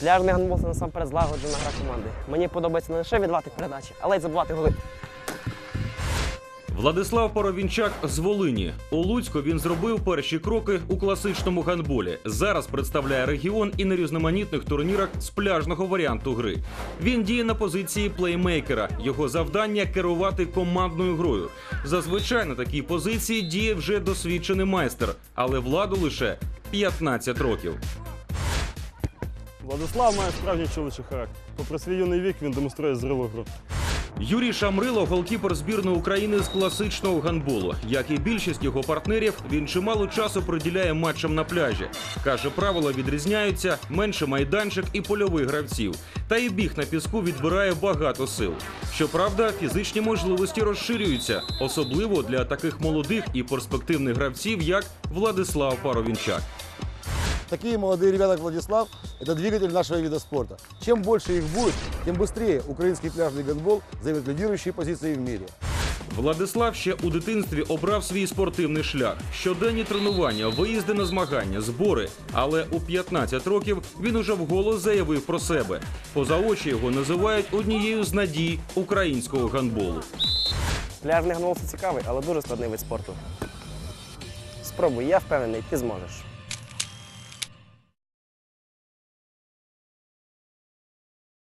Пляжний гандбол це насамперед злагоджена гра команди. Мені подобається не лише віддавати передачі, але й забувати голи. Владислав Паровінчак з Волині. У Луцьку він зробив перші кроки у класичному гандболі. Зараз представляє регіон і на різноманітних турнірах з пляжного варіанту гри. Він діє на позиції плеймейкера. Його завдання керувати командною грою. Зазвичай на такій позиції діє вже досвідчений майстер, але владу лише 15 років. Владислав має справжній чоловічий характер. Попри свій юний вік, він демонструє зрилу гру. Юрій Шамрило, голкіпер збірної України з класичного гандболу. Як і більшість його партнерів, він чимало часу приділяє матчам на пляжі. Каже, правила відрізняються, менше майданчик і польових гравців. Та і біг на піску відбирає багато сил. Щоправда, фізичні можливості розширюються, особливо для таких молодих і перспективних гравців, як Владислав Паровінчак. Такие молодые ребята, как Владислав, это двигатель нашего вида спорта. Чем больше их будет, тем быстрее украинский пляжный гандбол займет лидирующие позиции в мире. Владислав ще у дитинстві обрав свій спортивний шлях. Щоденні тренування, виїзди на змагання, збори. Але у 15 років він уже вголос заявив про себе. Поза очі його називають однією з надій українського гандболу. Пляжний гандбол це цікавий, але дуже складний вид спорту. Спробуй, я впевнений, ти зможеш.